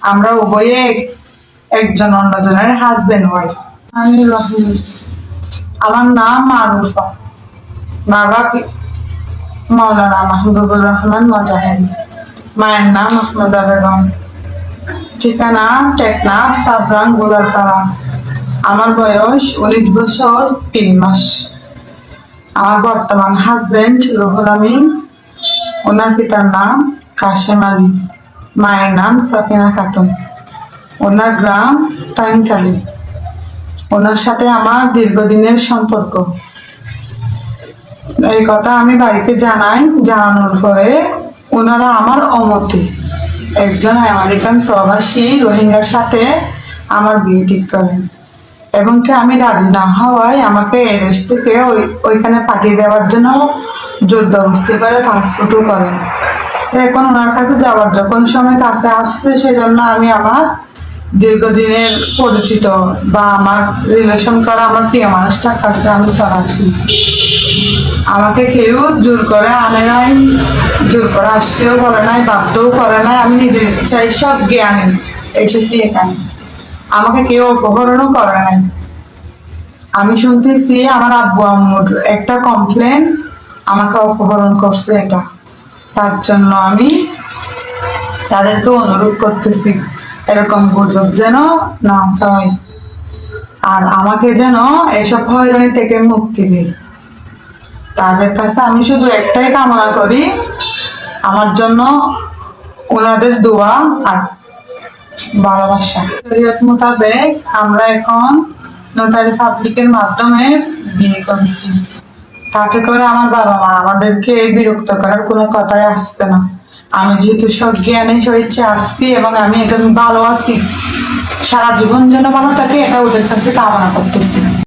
আমরা উভয়ে এক- একজন অন্যজনের হাজবেন্ড ওয়াইফ আমি আমার নাম মারুফা বাবা মৌলানা মাহবুবুর রহমান মজাহেদ মায়ের নাম আহমদা বেগম ঠিকানা টেকনাফ সাবরাং গোলারপাড়া। আমার বয়স উনিশ বছর তিন মাস। আমার বর্তমান হাজবেন্ড রুহুল আমিন। ওনার পিতার নাম কাশেম আলী। মায়ের নাম সাকিনা খাতুন। ওনার গ্রাম তাইনকালী ওনার সাথে আমার দীর্ঘদিনের সম্পর্ক। এই কথা আমি বাড়িতে জানাই, জানানোর পরে ওনারা আমার অমতে। একজন আমেরিকান প্রবাসী রোহিঙ্গার সাথে আমার বিয়ে ঠিক করেন। এবং কি আমি রাজি না হওয়ায় আমাকে এই দেশ থেকে ওই ওইখানে পাঠিয়ে দেওয়ার জন্য জোর জবরদস্তি করে পাসপোর্টও করেন। এখন ওনার কাছে যাওয়ার যখন সময় কাছে আসছে সেই জন্য আমি আমার দীর্ঘদিনের পরিচিত বা আমার রিলেশন করা আমার প্রিয় মানুষটার কাছে আমি চলাচ্ছি আমাকে কেউ জোর করে আনে নাই, জোর করে আসতেও করে নাই বাধ্যও করে নাই, আমি নিজের ইচ্ছাই সব জ্ঞান এসেছি এখানে। আমাকে কেউ অপহরণও করে নাই। আমি শুনতেছি আমার আব্বু আম্মুর একটা কমপ্লেন আমাকে অপহরণ করছে এটা। তার জন্য আমি তাদেরকে অনুরোধ করতেছি, এরকম গুজব যেন না চাই আর আমাকে যেন এসব হয়রানি থেকে মুক্তি দেয়। তাদের কাছে আমি শুধু একটাই কামনা করি, আমার জন্য ওনাদের দোয়া আর ভালোবাসা। শরীয়ত মোতাবেক আমরা এখন নোটারি পাবলিকের মাধ্যমে বিয়ে করেছি। তাতে করে আমার বাবা মা আমাদেরকে বিরক্ত করার কোনো কথাই আসছে না। আমি যেহেতু সজ্ঞানে হয়েছে আসছি এবং আমি এখন ভালো আছি, সারা জীবন যেন ভালো থাকে এটা ওদের কাছে কামনা করতেছি।